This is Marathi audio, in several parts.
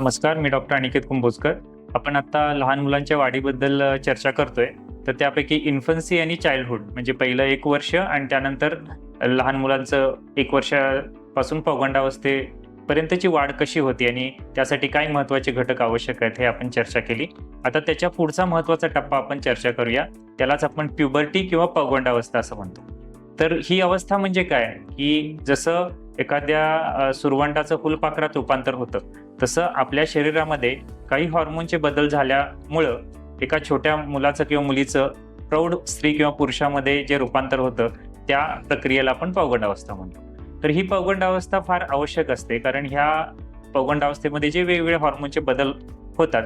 नमस्कार मी डॉक्टर अनिकेत कुंभोजकर. आपण आता लहान मुलांच्या वाढीबद्दल चर्चा करतोय. तर त्यापैकी इन्फन्सी आणि चाइल्डहुड म्हणजे पहिलं एक वर्ष आणि त्यानंतर लहान मुलांचं एक वर्षापासून पौगंडावस्थेपर्यंतची वाढ कशी होती आणि त्यासाठी काय महत्त्वाचे घटक आवश्यक आहेत हे आपण चर्चा केली. आता त्याच्या पुढचा महत्त्वाचा टप्पा आपण चर्चा करूया. त्यालाच आपण प्युबर्टी किंवा पौगंडावस्था असं म्हणतो. तर ही अवस्था म्हणजे काय? की जसं एखाद्या सुरवंटाचं फुलपाखरात रूपांतर होतं. तसं आपल्या शरीरामध्ये काही हॉर्मोनचे बदल झाल्यामुळं एका छोट्या मुलाचं किंवा मुलीचं प्रौढ स्त्री किंवा पुरुषामध्ये जे रूपांतर होतं त्या प्रक्रियेला आपण पौगंडावस्था म्हणतो. तर ही पौगंडावस्था फार आवश्यक असते कारण ह्या पौगंडावस्थेमध्ये जे वेगवेगळे हॉर्मोनचे बदल होतात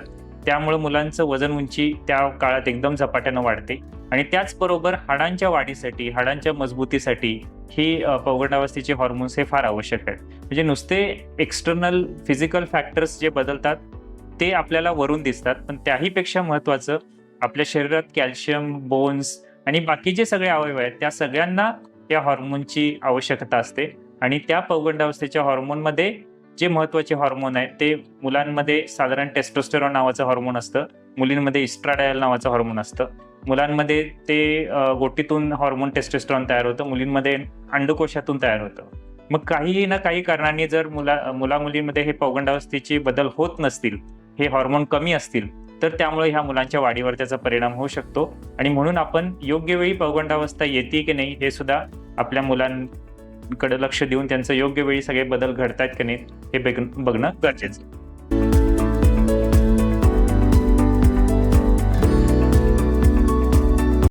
त्यामुळे मुलांचं वजन उंची त्या काळात एकदम झपाट्यानं वाढते. आणि त्याचबरोबर हाडांच्या वाढीसाठी हाडांच्या मजबूतीसाठी ही पौगंडावस्थेचे हॉर्मोन्स हे फार आवश्यक आहेत. म्हणजे नुसते एक्सटर्नल फिजिकल फॅक्टर्स जे बदलतात ते आपल्याला वरून दिसतात पण त्याहीपेक्षा महत्त्वाचं आपल्या शरीरात कॅल्शियम बोन्स आणि बाकी जे सगळे अवयव आहेत त्या सगळ्यांना या हॉर्मोनची आवश्यकता असते. आणि त्या पौगंडावस्थेच्या हॉर्मोनमध्ये जे महत्त्वाचे हॉर्मोन आहेत ते मुलांमध्ये साधारण टेस्टोस्टेरॉन नावाचं हॉर्मोन असतं. मुलींमध्ये इस्ट्राडायल नावाचं हॉर्मोन असतं. मुलांमध्ये ते गोटीतून हॉर्मोन टेस्टोस्टेरॉन तयार होतं. मुलींमध्ये अंडकोशातून तयार होतं. मग काही ना काही कारणांनी जर मुला मुला मुलींमध्ये हे पौगंडावस्थेचे बदल होत नसतील हे हॉर्मोन कमी असतील तर त्यामुळे ह्या मुलांच्या वाढीवर त्याचा परिणाम होऊ शकतो. आणि म्हणून आपण योग्य वेळी पौगंडावस्था येते की नाही हे सुद्धा आपल्या मुलां कडे लक्ष देऊन त्यांचं योग्य वेळी सगळे बदल घडतायत की नाही हे बघ- बघणं गरजेचं आहे.